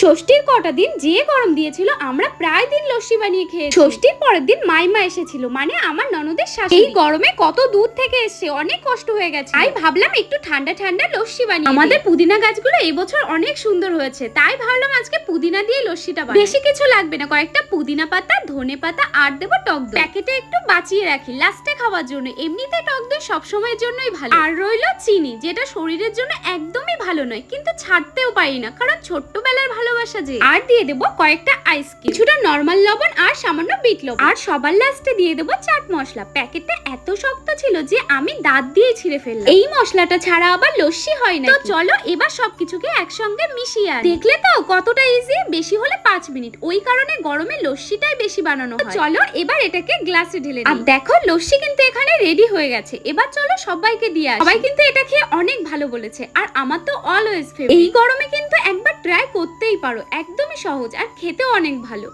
ষষ্ঠীর কটা দিন যে গরম দিয়েছিল, আমরা প্রায় দিন লস্যি বানিয়ে খেয়ে ষষ্ঠীর পরের দিন মাইমা এসেছিল মানে আমার ননদের শাশুড়ি। এই গরমে কত দূর থেকে এসেছে, অনেক কষ্ট হয়ে গেছে। তাই ভাবলাম একটু ঠান্ডা ঠান্ডা লস্যি বানিয়ে আমাদের পুদিনা গাছগুলো এই বছর অনেক সুন্দর হয়েছে, তাই ভাবলাম আজকে পুদিনা দিয়ে লস্যিটা বানাই। বেশি কিছু লাগবে না, কয়েকটা পুদিনা পাতা, ধনে পাতা, আর দেবো টক দই। প্যাকেটে একটু বাঁচিয়ে রাখি, লাস্টে খাওয়ার জন্য। এমনিতে টক দই সবসময়ের জন্যই ভালো। আর রইল চিনি, যেটা শরীরের জন্য একদমই ভালো নয়, কিন্তু ছাড়তেও পারি না, কারণ ছোট্টবেলার ভালোবাসা যে। আর দিয়ে দেবো কয়েকটা আইসক্রিম কিছুটা নর্মাল লবণ আর সামান্য বিট লবণ। আর সবার লাস্টে দিয়ে দেবো চাট মশলা। প্যাকেটটা এত শক্ত ছিল যে আমি দাঁত দিয়ে ছিঁড়ে ফেললাম। এই মশলাটা ছাড়া আবার লস্যি হয় না তো চলো এবার সবকিছুকে একসঙ্গে মিশিয়ে আনি। দেখলে তো কতটা ইজি বেশি হলে পাঁচ মিনিট। ওই কারণে গরমে লস্যিটাই বেশি বানানো হয়। চলো এবার এটাকে গ্লাসে ঢেলে আর দেখো লস্যি কিন্তু এখানে রেডি হয়ে গেছে। এবার চলো সবাইকে দিয়ে আসি। সবাই কিন্তু এটা খেয়ে অনেক ভালো বলেছে। আর আমার তো অলওয়েজ ফেভারিট এই গরমে কিন্তু একবার ট্রাই করতেই পারো। একদমই সহজ, আর খেতেও অনেক ভালো।